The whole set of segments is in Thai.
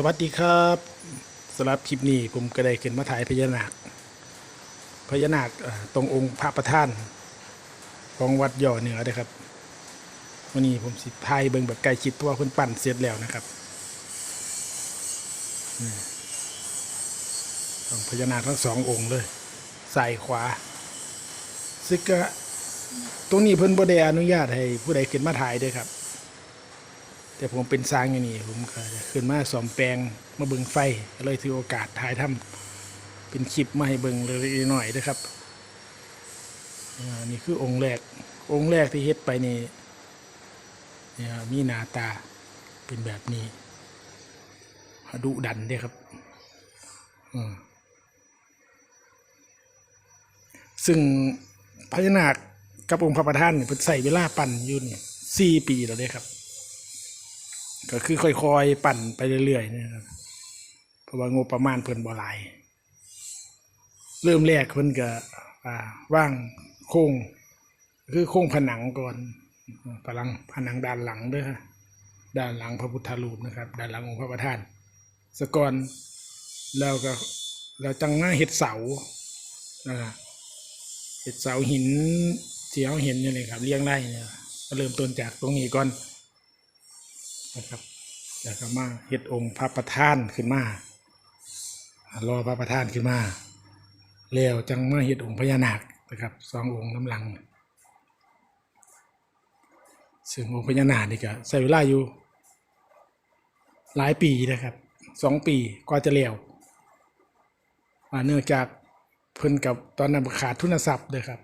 สวัสดีครับสำหรับคลิปนี้ผมก็ได้ขึ้นมาถ่ายพญานาคพญานาคตรงองค์พระประธาน ของวัดย่อเหนือนะครับวันนี้ผมสิถ่ายเบิ่งแบบใกล้ชิดเพราะว่าเพิ่นปั่นเสร็จแล้วนะครับต้องพญานาคทั้งสององค์เลยซ้ายขวาซึ่งก็ตรงนี้เพิ่นบ่ได้อนุญาตให้ผู้ใดขึ้นมาถ่ายด้วยครับ แต่ผมเป็นสร้างอย่างนี้ผมก็ขึ้นมาสอมแปลงมาเบิงไฟเลยถือโอกาสถ่ายทำเป็นคลิปมาให้เบิงเลยหน่อยนะครับอ่านี่คือองค์แรก องค์แรกที่เฮ็ดไปนี่นี่มีหน้าตาเป็นแบบนี้ดุดันเด้ครับอืมซึ่งพญานาคกับองค์พระประธานเนี่ยเพิ่นใส่เวลาปั่นอยู่นี่สี่ปีแล้วเด้ครับ ก็คือค่อยๆ ปั่นไปเรื่อยๆเนะครับเพราะว่างบประมาณเพิ่นบ่หลาย เริ่มแรกเพิ่นก็ว่างโครงคือโครงผนังก่อนผนังผนังด้านหลังด้วยค่ะด้านหลังพระพุทธรูปนะครับ ด้านหลังองค์พระประธานสก่อนแล้วก็เราจังมาเฮ็ดเสาเฮ็ดเสาหินเที่เราเห็นอยู่นี่ครับเรียงไร่เนี่ยเริ่มต้นจากตรงนี้ก่อน นะครับแล้วก็มาเฮ็ดองค์พระประธานขึ้นมารอพระประธานขึ้นมาแล้วจังมาเฮ็ดองค์พญานาคนะครับสององค์น้ำหลังซึ่งองค์พญานาคนี่ก็ใช้เวลาอยู่หลายปีนะครับสองปีกว่าจะแล้วอ่าเนื่องจากเพิ่นกับตอนนั้นขาดทุนทรัพย์เลยครับ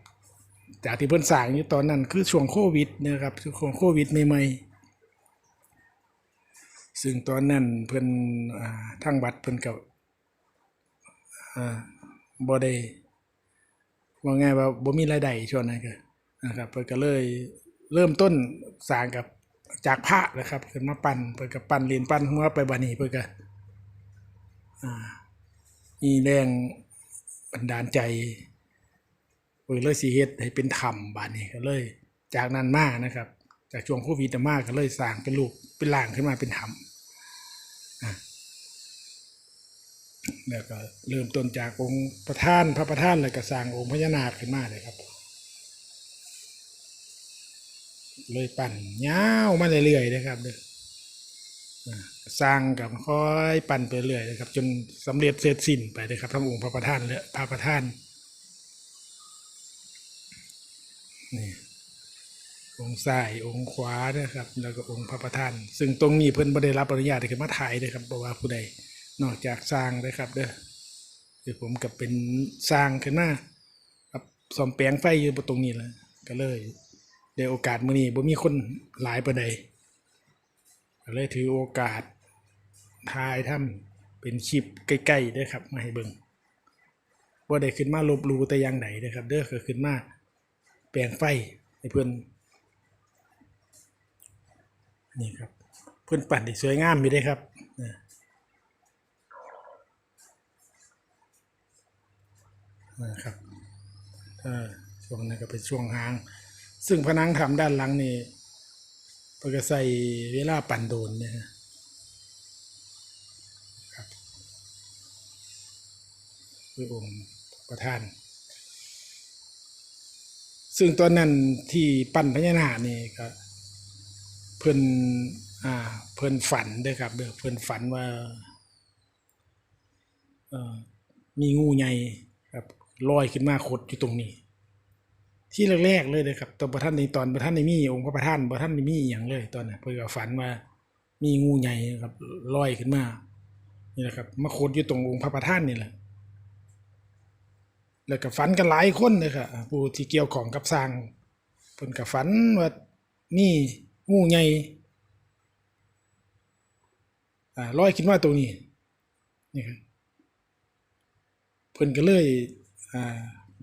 จากที่เพิ่นสร้างอยู่ตอนนั้นคือช่วงโควิดนะครับช่วงโควิดใหม่ๆ ซึ่งตอนนั้นเพิ่นอ่าทางวัดเพิ่นกับอ่าบ่ได้ว่าไงว่าบ่มีรายได้ช่วงนั้นก็นะครับเพิ่นก็เลยเริ่มต้นสร้างกับจากพระนะครับขึ้นมาปั้นเพิ่นก็ปั้นเรียญปั้นหัวไปบัดนี้เพิ่นก็อ่ามีแรงบันดาลใจเพิ่นเลยสิเฮ็ดให้เป็นธรรมบัดนี้ก็เลย จากนั้นมานะครับ จากช่วงโควิดมาก็เลยสร้างเป็นรูปเป็นร่างขึ้นมาเป็นธรรม แล้วก็เริ่มต้นจากองค์ประธานพระประธานแล้วก็สร้างองค์พญานาคขึ้นมาเลยครับ เลยปั่นยาวมาเรื่อยๆนะครับเด้ออ่าสร้างกับค่อยปั่นไปเรื่อยนะครับ จนสำเร็จเสร็จสิ้นไปเลยครับทั้งองค์พระประธานและพระประธานนี่ องค์ซ้ายองค์ขวานะครับ แล้วก็องค์พระประธาน ซึ่งตรงนี้เพิ่นบ่ได้รับอนุญาตให้ขึ้นมาถ่ายเลยครับเพราะว่าผู้ใดนอกจากสร้างนะครับเด้อเดี๋ยวผมกับเป็นสร้างขึ้นมาครับซ่อมแปลงไฟอยู่ตรงนี้แหละก็เลยได้โอกาสมื้อนี้บ่มีคนหลายปานใดก็เลยถือโอกาสถ่ายทำเป็นคลิปใกล้ๆเด้ครับมาให้เบิ่งบ่ได้ขึ้นมาลบลูแต่อย่างใดนะครับ เด้อก็ขึ้นมาแปลงไฟให้เพิ่อน นี่ครับเพิ่นปั่นได้สวยงามอยู่เด้ครับนะครับเออช่วงนั้นก็เป็นช่วงหาง ซึ่งผนังทำด้านหลังนี่เพื่อใส่เวลาปั่นโดนเนี่ยครับคือองค์ประธาน ซึ่งตอนนั้นที่ปั่นพญานาคนี่ก็เพิ่นอ่าเพิ่นฝันเด้อครับเด้อเพิ่นฝันว่าเอ่อมีงูใหญ่ครับลอยขึ้นมาขดอยู่ตรงนี้ ที่แรกๆเลยเลยครับตอนประท่านในตอนประท่านในมีองค์พระประธานประท่านในมีอย่างเลย ตอนนั้นเพิ่นก็ฝันว่ามีงูใหญ่ครับลอยขึ้นมานี่แหละครับมาขดอยู่ตรงองค์พระประธานนี่แหละแล้วก็ฝันกันหลายคนเลยครับผู้ที่เกี่ยวของกับสร้างเพิ่นก็ฝันว่านี่ งูใหญ่อ่าลอยขึ้นมาตรงนี้นี่ครับเพิ่นก็เลยอ่า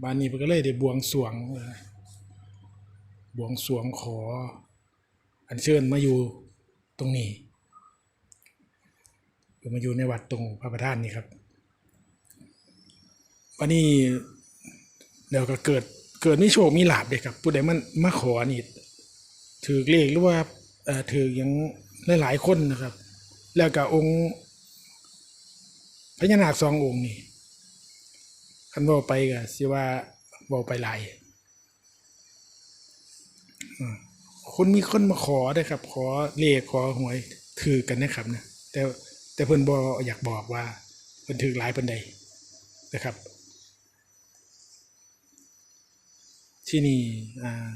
บ้านนี้เพิ่นก็เลยได้บวงสรวงบวงสรวงขอ อัญเชิญมาอยู่ตรงนี้เพิ่มาอยู่ในวัดตรงพระประธานนี่ครับวันนี้เดี๋ยวก็เกิดเกิดมีโชคมีลาบเลยครับผู้ใดมันมาขอนี่ ถือเลขหรือว่าเอ่อถืออย่างหลายๆคนนะครับ แล้วก็องค์พญานาคสององค์นี่คันเว่าไปก็สิว่าเว่าไปหลายคนมีคนมาขอเด้ครับ ขอเลขขอหวยถือกันนะครับนะแต่แต่เพิ่นบ่อยากบอกว่าเพิ่นถือหลายปานใดนะครับ ที่นี่อ่า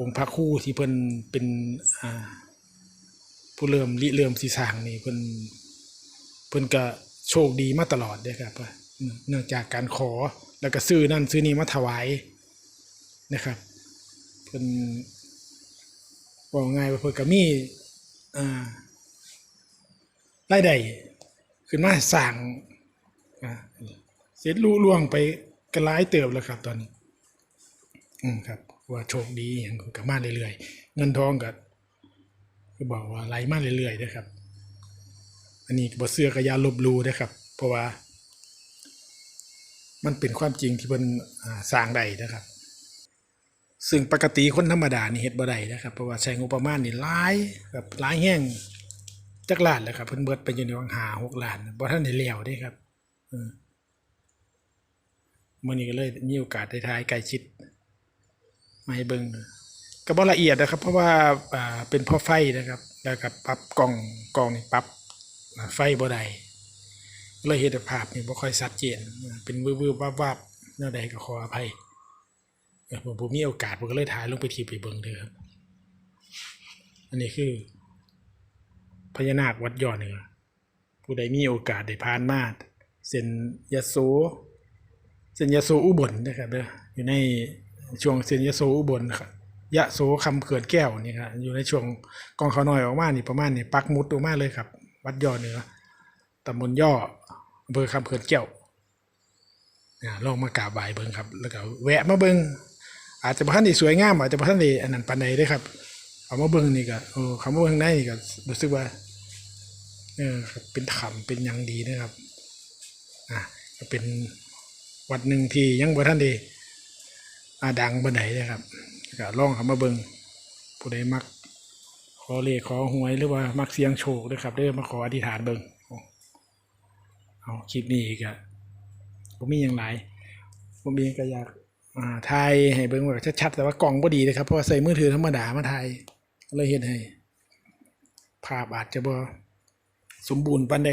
องค์พระคู่ที่เพิ่นเป็นผู้เริ่มริเริ่มสีสางนี่เพิ่นเพิ่นก็โชคดีมาตลอดเด้ครับเนื่องจากการขอแล้วก็ซื้อนั่นซื้อนี่มาถวายนะครับเพิ่นบอกง่ายว่าเพิ่นก็มีอ่ารายได้ขึ้นมาสางเสร็จลุล่วงไปก็หลเติบแล้วครับตอนนี้ อืมครับ ว่าโชคดีอย่างก็มาเรื่อยๆ เงินทองก็ก็บอกว่าไหลมาเรื่อยๆนะครับ อันนี้บ่เสื้อก็อยาลบลูนะครับ เพราะว่า มันเป็นความจริงที่เพิ่นสร้างได้นะครับ ซึ่งปกติคนธรรมดานี่เฮ็ดบ่ได้นะครับ เพราะว่าใช้งบประมาณนี่หลายแบบหลายแห้งจักล้านแล้วครับเพิ่นเบิดไปอยู่ในวังหา6ล้านบ่ทันได้แล้วเด้ครับเมื้อนี้ก็เลยมีโอกาสได้ถ่ายใกล้ชิด มาให้เบิ่งก็บ่ละเอียดนะครับ เพราะว่าอ่าเป็นพราะไฟนะครับแล้วก็ปรับกล้องกล้องนี่ปรับไฟบ่ได้เลยเห็นภาพนี่บ่ค่อยชัดเจนเป็นวืบๆวับๆแนวใดก็ขออภัยเออผมผมมีโอกาสผมก็เลยถ่ายลงไปทีไปเบิ่งเด้อครับ อันนี้คือพญานาควัดยอดเหนือผู้ใดมีโอกาสได้ผ่านมาเส้นยโสเส้นยโสอุบลนะครับเด้ออยู่ใน ช่วงเส้นยโสอุบลครับยะโสคำเขื่อนแก้วนี่ครับอยู่ในช่วงกองเขาน้อยออกมานี่ประมาณนี่ปักมุดออกมาเลยครับ วัดยอเหนือตำบลย่ออำเภอคำเขื่อนแก้วอ่ลองมากราบไหว้เบิ่งครับ แล้วก็แวะมาเบิ่งอาจจะบ่ทันได้สวยงามอาจจะบ่ทันได้อันนั้นปานใดเด้ครับเอามาเบิ่งนี่ก็เออคำว่าเบิ่งในนี่ก็รู้สึกว่าเออครับเป็นธรรมเป็นยังดีนะครับอะก็เป็นวัดหนึ่งที่ยังบ่ทันด้ อาดังบันไดนะครับก็ลองเขามาเบิงผู้ใดมัก ขอเลขขอหวยหรือว่ามักเสียงโชคด้วยครับเด้อมาขออธิษฐานเบิงเอาคลิปนี้ก็ผมมีอย่างไรผมมีก็อยากอ่ายให้เบิงแบบชัดๆแต่ว่ากล่องบ่ดีนะครับ เพราะว่าใส่มือถือธรรมดามาถ่ายเลยเห็นให้ ภาพอาจจะบ่สมบูรณ์ปานใด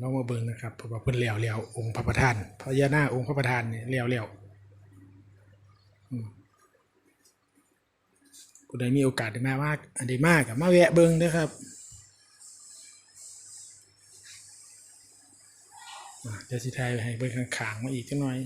เรามาเบิ่งนะครับเพราะว่าเพิ่นเลี้ยวเลี้ยวองค์พระประธานพญานาคองค์พระประธานเนี่ยเลี้ยวเลี้ยวอืมผู้ใดมีโอกาสได้มามากอันดีมากกับมาแวะเบิ่งเด้อครับเดี๋ยวสิถ่ายให้เบิ่งข้างๆมาอีกจักหน่อย